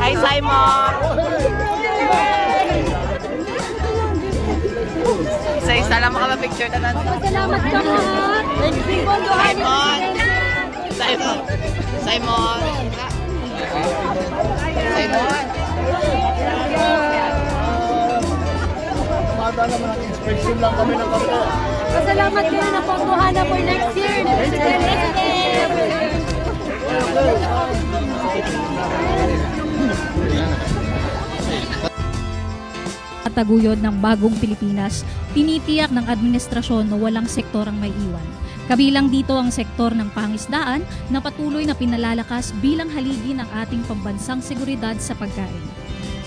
Saysay mo. Isa-isa lang makapapicture na natin. Salamat ka lahat. Simon. Simon. Simon. Simon. Mada naman ang inspection lang kami ng kampo. Pasalamat ka na pondohan na for next year. ni Presidente. Taguyod ng bagong Pilipinas, tinitiyak ng administrasyon na walang sektor ang may iwan. Kabilang dito ang sektor ng pangisdaan na patuloy na pinalalakas bilang haligi ng ating pambansang seguridad sa pagkain.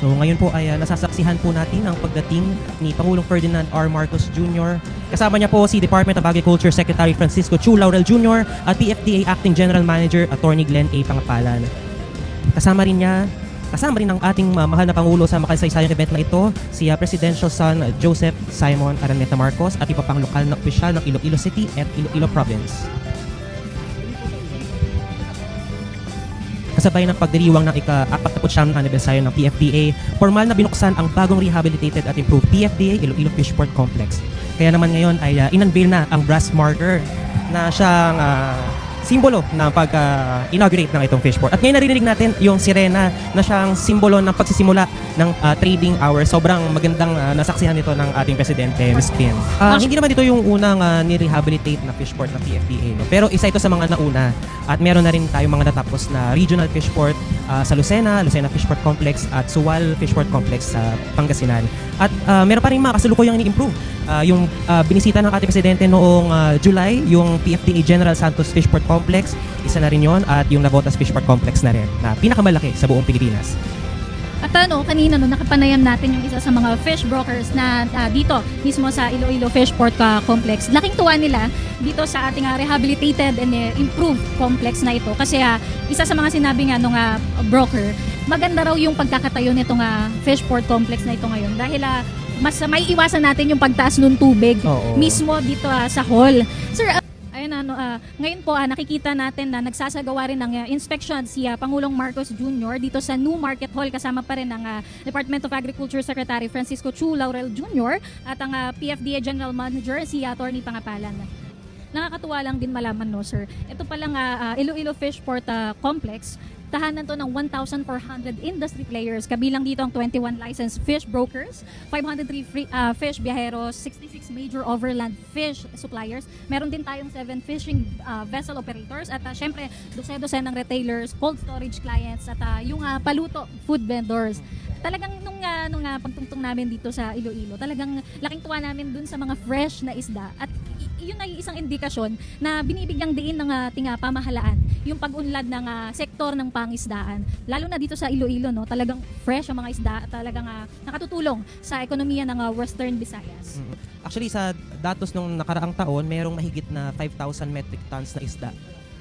So ngayon po ay uh, nasasaksihan po natin ang pagdating ni Pangulong Ferdinand R. Marcos Jr. Kasama niya po si Department of Agriculture Secretary Francisco Chu Laurel Jr. at PFDA Acting General Manager Attorney Glenn A. Pangapalan. Kasama rin niya Kasama rin ang ating mahal na Pangulo sa makasaysayang event na ito, si uh, Presidential son Joseph Simon Araneta Marcos at iba pang lokal na opisyal ng Iloilo City at Iloilo Province. Kasabay ng pagdiriwang ng ika-49 na anibersaryo ng PFDA, formal na binuksan ang bagong rehabilitated at improved PFDA Iloilo Fishport Complex. Kaya naman ngayon ay uh, inunveil na ang brass marker na siyang uh, simbolo ng pag-inaugurate ng itong fishport. At ngayon naririnig natin yung sirena na siyang simbolo ng pagsisimula ng uh, trading hour. Sobrang magandang uh, nasaksihan nito ng ating presidente, Ms. Pin. Uh, hindi naman dito yung unang uh, ni-rehabilitate na fishport ng PFDA. No? Pero isa ito sa mga nauna. At meron na rin tayong mga natapos na regional fishport uh, sa Lucena, Lucena Fishport Complex at Suwal Fishport Complex sa Pangasinan. At uh, meron pa rin mga kasulukuyang ni-improve. Uh, yung uh, binisita ng ating presidente noong uh, July, yung PFDA General Santos Fishport Complex, isa na rin yon at yung Navotas Fishport Complex na rin, na pinakamalaki sa buong Pilipinas. At ano, kanina no, nakapanayam natin yung isa sa mga fish brokers na ah, dito mismo sa Iloilo Fishport ah, Complex. Laking tuwa nila dito sa ating ah, rehabilitated and eh, improved complex na ito. Kasi ah, isa sa mga sinabi nga nung ah, broker, maganda raw yung pagkakatayo nitong ah, Fishport Complex na ito ngayon. Dahil ah, mas may iwasan natin yung pagtaas ng tubig Oo. mismo dito ah, sa hall. Sir, ayun ano, ah, ngayon po ah, nakikita natin na nagsasagawa rin ng ah, inspection si ah, Pangulong Marcos Jr. dito sa New Market Hall kasama pa rin ng ah, Department of Agriculture Secretary Francisco Chu Laurel Jr. at ang ah, PFDA General Manager si Attorney Pangapalan. Nakakatuwa lang din malaman no sir. Ito palang ah, ah, Iloilo Fishport ah, Complex tahanan to ng 1,400 industry players. Kabilang dito ang 21 licensed fish brokers, 503 free, ah, fish biyaheros, 66 major overland fish suppliers. Meron din tayong 7 fishing ah, vessel operators at ah, syempre dose-dose ng retailers, cold storage clients at ah, yung ah, paluto food vendors. Talagang nung ah, nung ah, pagtungtong namin dito sa Iloilo, talagang laking tuwa namin dun sa mga fresh na isda at yun ay isang indikasyon na binibigyang diin ng ating ah, pamahalaan yung pag-unlad ng ah, sektor ng pangisdaan. Lalo na dito sa Iloilo, no, talagang fresh ang mga isda talagang ah, nakatutulong sa ekonomiya ng ah, Western Visayas. Mm. Actually, sa datos nung nakaraang taon, mayroong mahigit na 5,000 metric tons na isda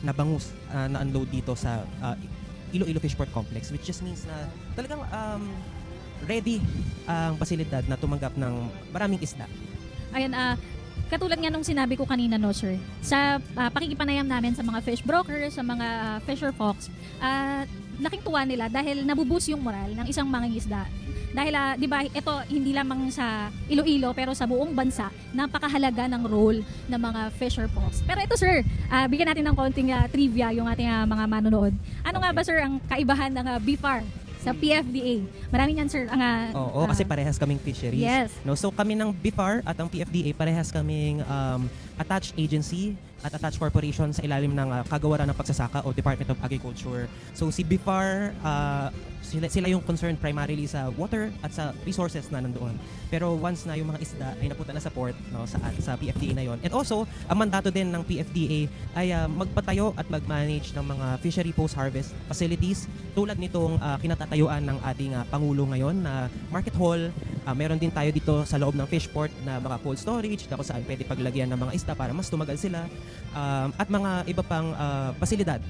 na bangus ah, na unload dito sa ah, Iloilo Fishport Complex which just means na talagang um, ready ang pasilidad na tumanggap ng maraming isda. Ayan, ah, katulad nga nung sinabi ko kanina, no, sir, sa ah, pakikipanayam namin sa mga fish brokers, sa mga ah, fisher folks, ah, laking tuwa nila dahil nabubus yung moral ng isang mangingisda. Dahil, ah, di ba, ito hindi lamang sa Iloilo, pero sa buong bansa, napakahalaga ng role ng mga fisher folks. Pero ito, sir, ah, bigyan natin ng konting ah, trivia yung ating ah, mga manonood. Ano nga ba, sir, ang kaibahan ng ah, BIFAR sa PFDA? Marami niyan, sir, ang... ah, Oo, ah, kasi parehas kaming fisheries. Yes. No, so kami ng BIFAR at ang PFDA parehas kaming um, attached agency at attached corporation sa ilalim ng uh, kagawaran ng pagsasaka o Department of Agriculture. So si BIFAR, uh, sila, sila yung concerned primarily sa water at sa resources na nandoon. Pero once na yung mga isda ay napunta na sa port no, sa, sa PFDA na yon. And also, ang mandato din ng PFDA ay uh, magpatayo at mag-manage ng mga fishery post-harvest facilities tulad nitong uh, kinatatayuan ng ating uh, Pangulo ngayon na market hall. Uh, meron din tayo dito sa loob ng fishport na mga cold storage na kung saan pwede paglagyan ng mga isda para mas tumagal sila. Um, at mga iba pang uh, pasilidad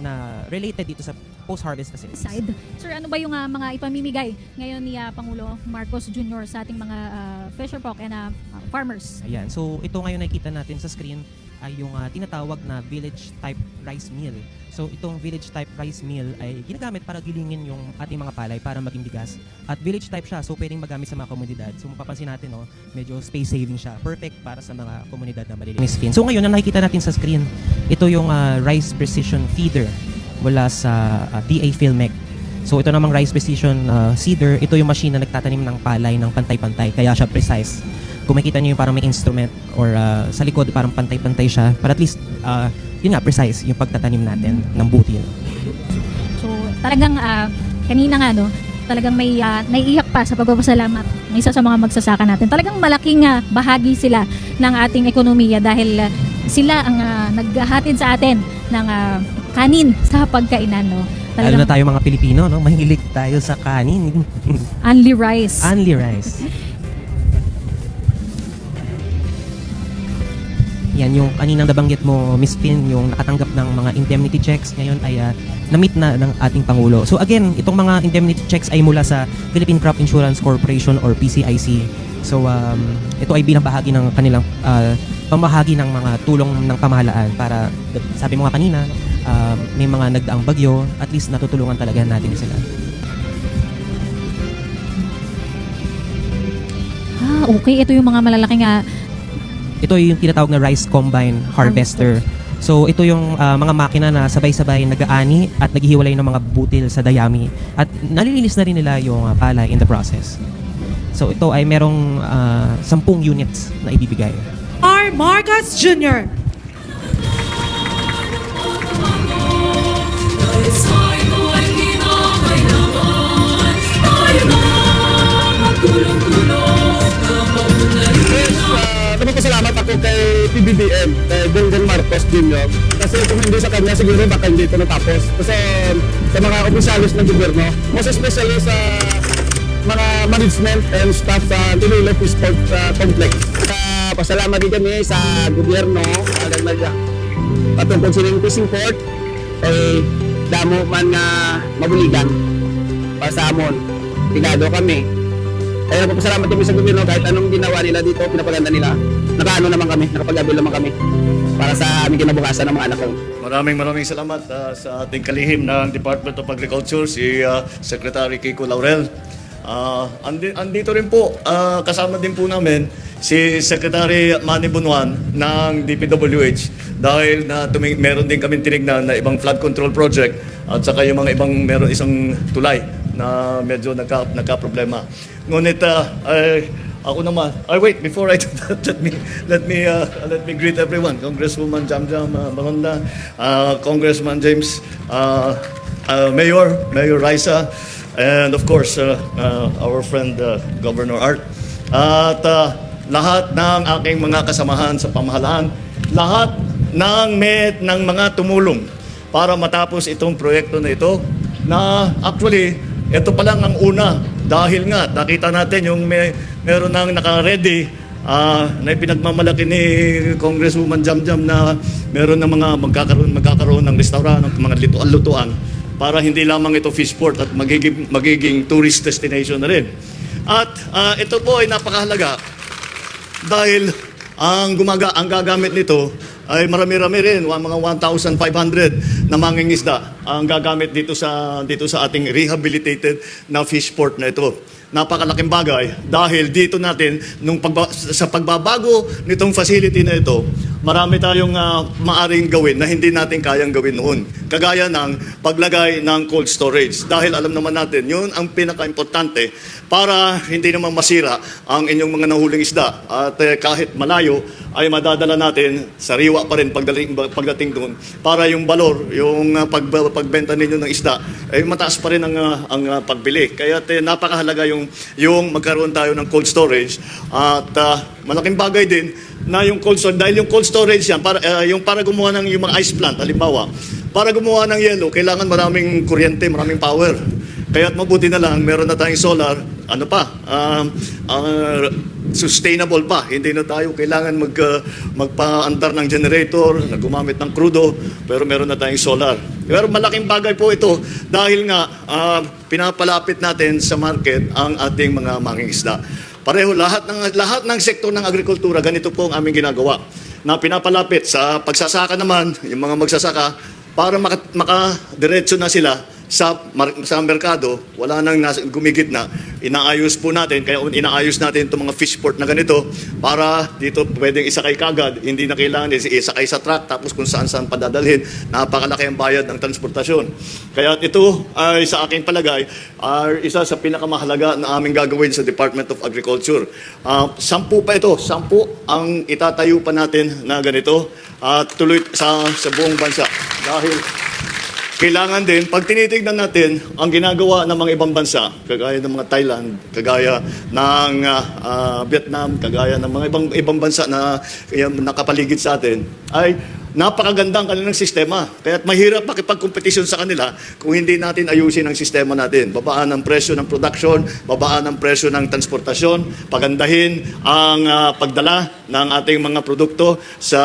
na related dito sa post-harvest facilities. side. Sir, ano ba yung ah, mga ipamimigay ngayon ni ah, Pangulo Marcos Jr. sa ating mga ah, fisher folk and ah, farmers? Ayan. So ito ngayon nakikita natin sa screen ay yung ah, tinatawag na village type rice mill. So itong village type rice mill ay ginagamit para gilingin yung ating mga palay para maging bigas. At village type siya, so pwedeng magamit sa mga komunidad. So mapapansin natin, no, medyo space saving siya. Perfect para sa mga komunidad na malilinis. So ngayon, ang nakikita natin sa screen, ito yung ah, rice precision feeder mula sa ah, PA Filmec. So ito namang rice precision uh, seeder, ito yung machine na nagtatanim ng palay ng pantay-pantay, kaya siya precise. Kung makita niyo yung parang may instrument or uh, sa likod parang pantay-pantay siya, para at least uh, yun nga precise yung pagtatanim natin ng butil. So talagang ah, kanina nga no, talagang may ah, naiiyak pa sa pagpapasalamat ng isa sa mga magsasaka natin. Talagang malaking ah, bahagi sila ng ating ekonomiya dahil ah, sila ang ah, naghahatid sa atin ng ah, kanin sa pagkainan no. Lalo Talagang na tayo mga Pilipino, no? mahilig tayo sa kanin. only rice. Only rice. Yan yung kaninang nabanggit mo, Miss Pin, yung nakatanggap ng mga indemnity checks ngayon ay ah, na-meet na ng ating Pangulo. So again, itong mga indemnity checks ay mula sa Philippine Crop Insurance Corporation or PCIC. So um, ito ay bilang bahagi ng kanilang ah, pamahagi ng mga tulong ng pamahalaan para sabi mo nga kanina, ah, may mga nagdaang bagyo, at least natutulungan talaga natin sila. Ah, okay. Ito yung mga malalaking ah, Ito yung tinatawag na rice combine harvester. So ito yung ah, mga makina na sabay-sabay nag-aani at naghihiwalay ng mga butil sa dayami at nalilinis na rin nila yung ah, palay in the process. So ito ay merong ah, 10 units na ibibigay. R. Marcos Jr. Uh, nagpapasalamat ako kay PBBM, kay Golden Marcos Jr. Kasi kung hindi sa kanya, siguro baka hindi ito natapos. Kasi sa mga opisyalis ng gobyerno, most especially sa mga management and staff sa Tinoylo Sport uh, Complex. Uh, pasalamat din kami sa gobyerno uh, nag patungkol sa fishing port eh damo man nga mabuligan para sa amon. Tigado kami. Kaya nagpapasalamat kami sa gobyerno kahit anong ginawa nila dito, pinapaganda nila. Nakaano naman kami, nakapag-abil naman kami para sa aming kinabukasan ng mga anak ko. Maraming maraming salamat ah, sa ating kalihim ng Department of Agriculture, si ah, Secretary Kiko Laurel. Ah, andi- andito rin po, ah, kasama din po namin si Secretary Manny Bunuan ng DPWH dahil na tuming, meron din kami tinignan na ibang flood control project at saka yung mga ibang meron isang tulay na medyo nagka, nagka-problema. Ngunit ah, ay, ako naman, ay wait, before I do that, let me, let me, uh, let me greet everyone. Congresswoman Jam Jam uh, Balonda, uh, Congressman James, uh, uh, Mayor, Mayor Raisa, and of course, uh, uh, our friend uh, Governor Art. At uh, lahat ng aking mga kasamahan sa pamahalaan, lahat ng met ng mga tumulong para matapos itong proyekto na ito na actually ito pa lang ang una dahil nga nakita natin yung may meron nang naka-ready ah, na pinagmamalaki ni Congresswoman Jam Jam na meron ng mga magkakaroon magkakaroon ng restaurant ng mga lutuan-lutuan para hindi lamang ito fish port at magiging magiging tourist destination na rin. At ah, ito po ay napakahalaga dahil ang gumaga ang gagamit nito ay marami-rami rin, mga 1,500 na mangingisda ang gagamit dito sa dito sa ating rehabilitated na fish port na ito. Napakalaking bagay dahil dito natin nung pagba- sa pagbabago nitong facility na ito, marami tayong ah, maaring gawin na hindi natin kayang gawin noon. Kagaya ng paglagay ng cold storage. Dahil alam naman natin, yun ang pinaka-importante para hindi naman masira ang inyong mga nahuling isda. At eh, kahit malayo, ay madadala natin, sariwa pa rin pagdating, pagdating doon para yung balor, yung ah, pag, pagbenta ninyo ng isda, ay mataas pa rin ang, ah, ang ah, pagbili. Kaya eh, napakahalaga yung, yung magkaroon tayo ng cold storage. At ah, malaking bagay din na yung cold storage, dahil yung cold storage yan, para, ah, yung para gumawa ng yung mga ice plant, halimbawa, para gumawa ng yelo, kailangan maraming kuryente, maraming power. Kaya't mabuti na lang, meron na tayong solar, ano pa, um, ah, sustainable pa. Hindi na tayo kailangan mag, ah, magpaandar ng generator, na gumamit ng crudo, pero meron na tayong solar. Pero malaking bagay po ito dahil nga ah, pinapalapit natin sa market ang ating mga mangingisda. Pareho lahat ng lahat ng sektor ng agrikultura ganito po ang aming ginagawa. na pinapalapit sa pagsasaka naman, yung mga magsasaka, para maka, makadiretso na sila sa sa merkado, wala nang nas- gumigit na. Inaayos po natin, kaya inaayos natin itong mga fish port na ganito para dito pwedeng isakay kagad, hindi na kailangan is- isakay sa truck tapos kung saan saan padadalhin, napakalaki ang bayad ng transportasyon. Kaya ito ay sa aking palagay, ay isa sa pinakamahalaga na aming gagawin sa Department of Agriculture. Ah, sampu pa ito, sampu ang itatayo pa natin na ganito at tuloy sa, sa buong bansa. Dahil kailangan din, pag tinitignan natin ang ginagawa ng mga ibang bansa, kagaya ng mga Thailand, kagaya ng ah, ah, Vietnam, kagaya ng mga ibang ibang bansa na yung nakapaligid sa atin, ay napakaganda ang kanilang sistema. Kaya mahirap makipagkompetisyon sa kanila kung hindi natin ayusin ang sistema natin. Babaan ang presyo ng production, babaan ang presyo ng transportasyon, pagandahin ang ah, pagdala ng ating mga produkto sa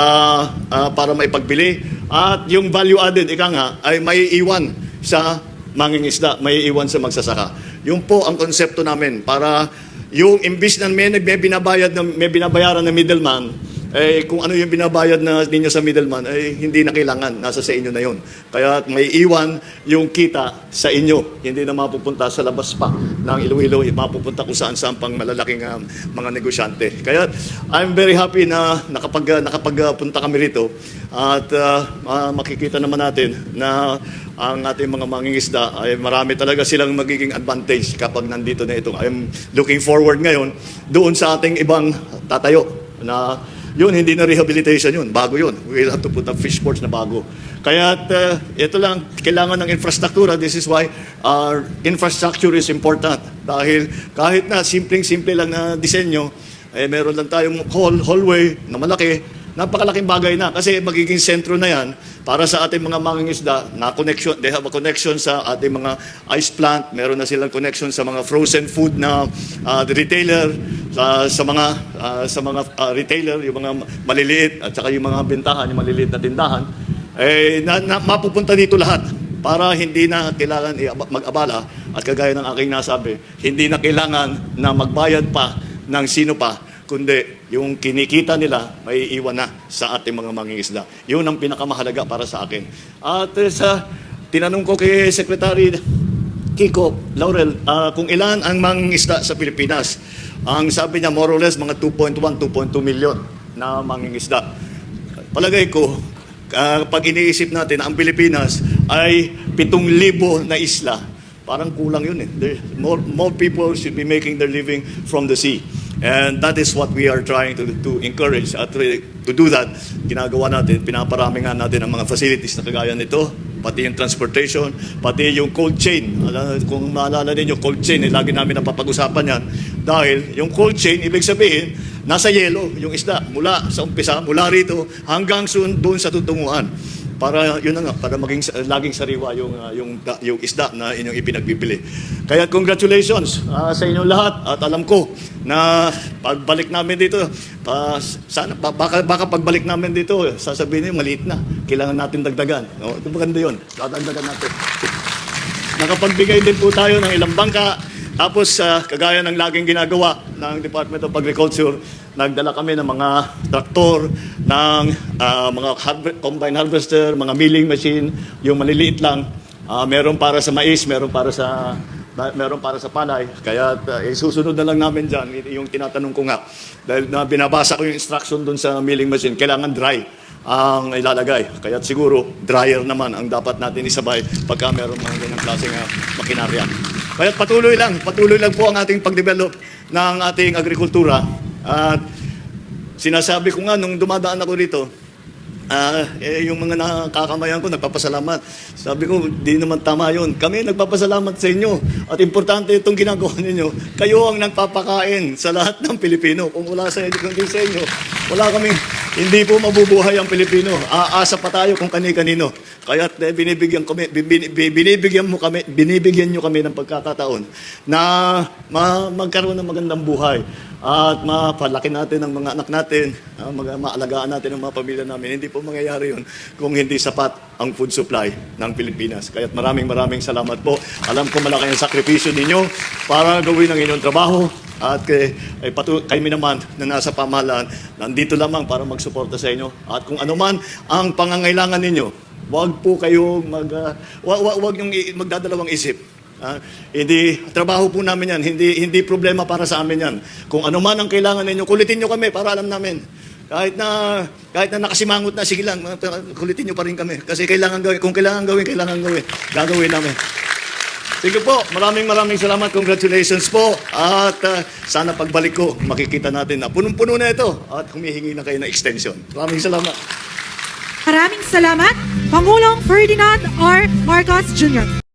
ah, para maipagbili at yung value added ika nga ay may iwan sa mangingisda, may iwan sa magsasaka. Yung po ang konsepto namin para yung imbis na may, may binabayad na may binabayaran na middleman eh, kung ano yung binabayad na ninyo sa middleman, eh, hindi na kailangan. Nasa sa inyo na yun. Kaya may iwan yung kita sa inyo. Hindi na mapupunta sa labas pa ng Iloilo. Mapupunta kung saan saan pang malalaking ah, mga negosyante. Kaya I'm very happy na nakapag, nakapagpunta kami rito. At ah, ah, makikita naman natin na ang ating mga mangingisda ay marami talaga silang magiging advantage kapag nandito na ito. I'm looking forward ngayon doon sa ating ibang tatayo na yun, hindi na rehabilitation yun. Bago yun. We'll have to put up fish ports na bago. Kaya uh, ito lang, kailangan ng infrastruktura. This is why our infrastructure is important. Dahil kahit na simpleng-simple lang na disenyo, eh, meron lang tayong hall, hallway na malaki, napakalaking bagay na. Kasi magiging sentro na yan para sa ating mga mangingisda na connection, they have a connection sa ating mga ice plant, meron na silang connection sa mga frozen food na uh, retailer, sa, sa mga ah, sa mga ah, retailer, yung mga maliliit at saka yung mga bentahan, yung maliliit na tindahan, eh na, na, mapupunta dito lahat para hindi na kailangan mag-abala. At kagaya ng aking nasabi, hindi na kailangan na magbayad pa ng sino pa kundi yung kinikita nila may iwan na sa ating mga mangingisda. Yun ang pinakamahalaga para sa akin. At eh, sa tinanong ko kay Secretary Kiko, Laurel, ah, kung ilan ang mangingisda sa Pilipinas. Ang sabi niya, more or less, mga 2.1, 2.2 million na mangingisda. Palagay ko, ah, pag iniisip natin, ang Pilipinas ay 7,000 na isla. Parang kulang yun eh. There, more, more people should be making their living from the sea. And that is what we are trying to, to encourage. At to do that, ginagawa natin, pinaparami nga natin ang mga facilities na kagaya nito, pati yung transportation, pati yung cold chain. Kung maalala ninyo, cold chain, eh, lagi namin napapag-usapan yan. Dahil yung cold chain, ibig sabihin, nasa yelo yung isda, mula sa umpisa, mula rito, hanggang sun, doon sa tutunguhan. Para yun na nga, para maging laging sariwa yung uh, yung yung isda na inyong ipinagbibili. Kaya congratulations uh, sa inyong lahat at alam ko na pagbalik namin dito, pa, sana ba- baka, baka pagbalik namin dito, sasabihin niyo maliit na, kailangan natin dagdagan. No, ito maganda 'yon. Dadagdagan natin. Nakapagbigay din po tayo ng ilang bangka. Tapos, ah, kagaya ng laging ginagawa ng Department of Agriculture, nagdala kami ng mga traktor, ng ah, mga harve- combine harvester, mga milling machine, yung maliliit lang. Ah, meron para sa mais, meron para sa meron para sa palay. Kaya uh, isusunod na lang namin dyan, yung tinatanong ko nga. Dahil na binabasa ko yung instruction dun sa milling machine, kailangan dry ang ilalagay. Kaya siguro dryer naman ang dapat natin isabay pagka meron mga ganyang klaseng uh, makinarya. Kaya patuloy lang, patuloy lang po ang ating pagdevelop ng ating agrikultura. At sinasabi ko nga nung dumadaan ako rito, Ah, eh, yung mga nakakamayan ko, nagpapasalamat. Sabi ko, di naman tama yun. Kami nagpapasalamat sa inyo. At importante itong ginagawa ninyo. Kayo ang nagpapakain sa lahat ng Pilipino. Kung wala sa inyo, kundi sa inyo, wala kaming, hindi po mabubuhay ang Pilipino. Aasa pa tayo kung kani-kanino. Kaya eh, binibigyan kami, bin- bin- binibigyan mo kami, binibigyan nyo kami ng pagkakataon na ma- magkaroon ng magandang buhay at mapalaki natin ang mga anak natin, mag- maalagaan natin ang mga pamilya namin. Hindi po mangyayari yun kung hindi sapat ang food supply ng Pilipinas. Kaya maraming maraming salamat po. Alam ko malaki ang sakripisyo ninyo para gawin ang inyong trabaho At kay, ay patu- kami naman na nasa pamahalaan, nandito lamang para magsuporta sa inyo. At kung ano man ang pangangailangan ninyo, wag po kayong mag, uh, wag, wag, wag yung magdadalawang isip. Ah, hindi, trabaho po namin yan. Hindi, hindi problema para sa amin yan. Kung ano man ang kailangan ninyo, kulitin nyo kami para alam namin. Kahit na kahit na nakasimangot na, sige lang, kulitin nyo pa rin kami. Kasi kailangan gawin. Kung kailangan gawin, kailangan gawin. Gagawin namin. Sige po, maraming maraming salamat. Congratulations po. At ah, sana pagbalik ko, makikita natin na punong-puno na ito at humihingi na kayo ng extension. Maraming salamat. Maraming salamat, Pangulong Ferdinand R. Marcos Jr.